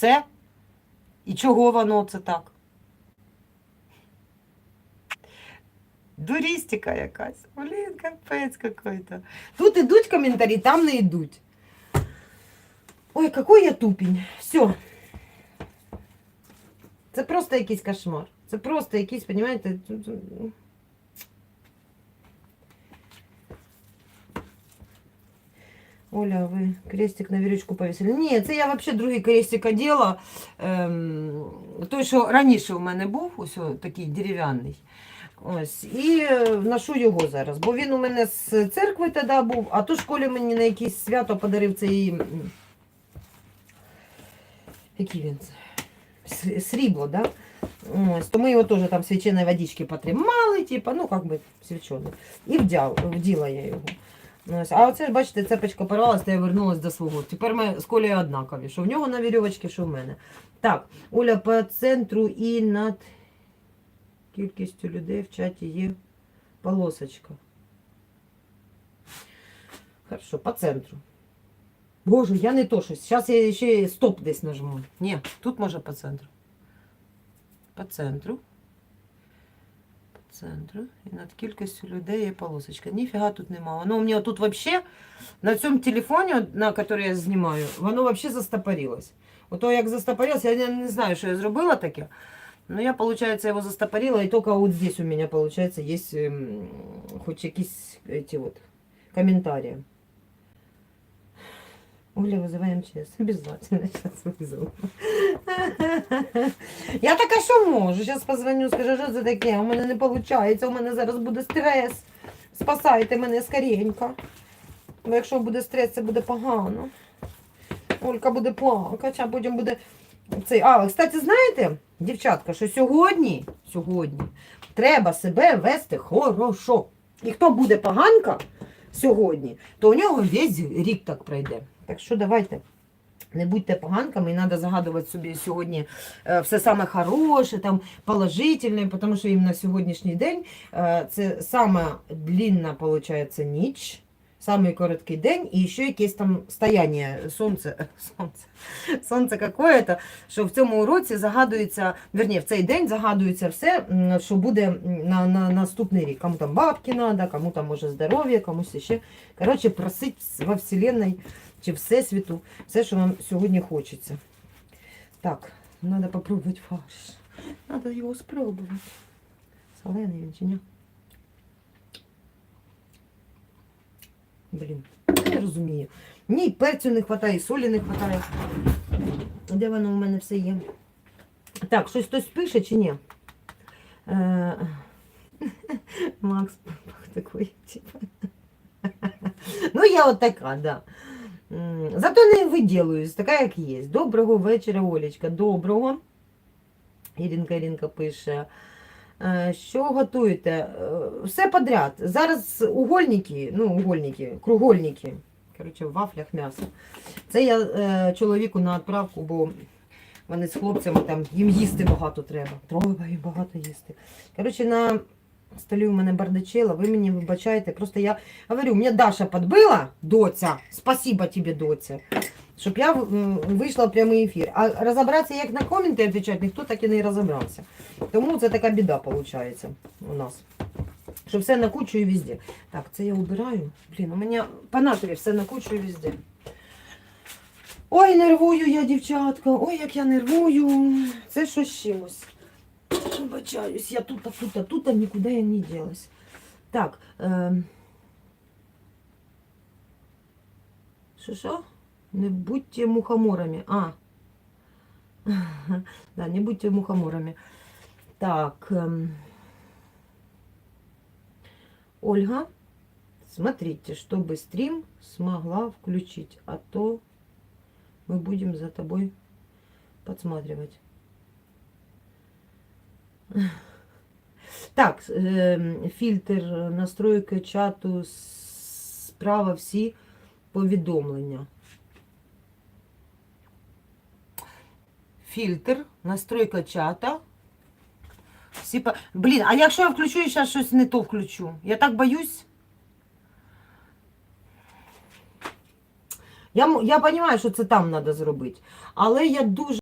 все. І чого воно це так? Дурістика якась. Блін, капець какой-то. Тут ідуть коментарі, там не йдуть. Ой, какой я тупінь. Все. Це просто якийсь кошмар. Це просто якийсь, понимаєте, Оля, ви крестик на вірючку повісили. Ні, це я взагалі другий крестик одела. Ем, той, що раніше у мене був, ось такий дерев'яний. Ось, і е, ношу його зараз. Бо він у мене з церкви тоді був, а то в школі мені на якесь свято подарив цей. Який він? Срібло, да? Ось, то ми його теж там свяченої водички потримали, типу, ну, як би свячений. І вділа я його. Ось, а оце, бачите, цепочка порвалась, то я вернулась до свого. Тепер ми з Колею однакові, що в нього на вірьовочці, що в мене. Так, Оля, по центру і над кількістю людей в чаті є полосочка. Хорошо, по центру. Боже, я не то щось. Зараз я ще стоп десь нажму. Ні, тут може по центру. По центру По центру. І над кількістю людей є полосочка. Ніфіга тут нема. Воно у мене тут вообще на цьому телефоні, на який я знімаю, воно вообще застопорилось. Ото як застопорилось, я не, не знаю, що я зробила таке. Но я, получается, его застопорила, и только вот здесь у меня, получается, есть ем, хоть якісь эти вот комментарии. Оля, вызываем МЧС. Обязательно сейчас вызову. Я така, що можу? Зараз позвоню, скажу, що це таке? У мене не виходить, у мене зараз буде стрес. Спасайте мене скоренько. Бо якщо буде стрес, це буде погано. Олька буде плакати, а потім буде цей. А, кстати, знаєте, дівчатка, що сьогодні, сьогодні треба себе вести хорошо. І хто буде поганка сьогодні, то у нього весь рік так пройде. Так що давайте. Не будьте поганками, і треба загадувати собі сьогодні е, все саме хороше, там положительне, тому що їм на сьогоднішній день е, це саме длінна, виходить, ніч, самий короткий день, і ще якесь там стояння сонце, сонце, сонце какое-то, що в цьому уроці загадується, верні, в цей день загадується все, що буде на, на наступний рік. Кому там бабки треба, кому там може здоров'я, комусь ще. Коротше, просить во Вселенной чи Всесвіту все, що вам сьогодні хочеться. Так, треба попробувати фарш. Треба його спробувати. Солений він чи? Блін, не розумію. Ні, перцю не вистачає, і солі не вистачає. Де воно у мене все є? Так, щось хтось пише чи ні? Е, Макс такий, типу. Ну, я от така, да. Зато не виділююсь, така, як є. Доброго вечора, Олечка. Доброго. Іринка Іринка пише. Е, Що готуєте? Е, Все подряд. Зараз угольники, ну, угольники, кругольники. Коротше, в вафлях м'ясо. Це я е, чоловіку на відправку, бо вони з хлопцями там їм їсти багато треба. Треба їм багато їсти. Коротше, на столі у мене бардачела, ви мені вибачаєте. Просто я говорю, мене Даша підбила, доця, спасибо тобі, доця, щоб я вийшла в прямий ефір. А розібратися, як на коменти відповідати, ніхто так і не розібрався. Тому це така біда виходить у нас. Що все на кучу і везде. Так, це я убираю. Блін, у мене по натурі все на кучу і везде. Ой, нервую я, дівчатка. Ой, як я нервую. Це що з чимось. Вибачаюсь, я тут, а тут, а тут, а нікуди я не ділась. Так. Ем... Що що? Не будьте мухоморами. А. Да, не будьте мухоморами. Так. эм, Ольга, смотрите, чтобы стрим смогла включить, а то мы будем за тобой подсматривать. Так, ем, фільтр, настройка чату, справа всі повідомлення. Фільтр, настройка чата. Всі. Блін, а якщо я включу і зараз щось не то включу? Я так боюсь. Я, я розумію, що це там треба зробити. Але я дуже.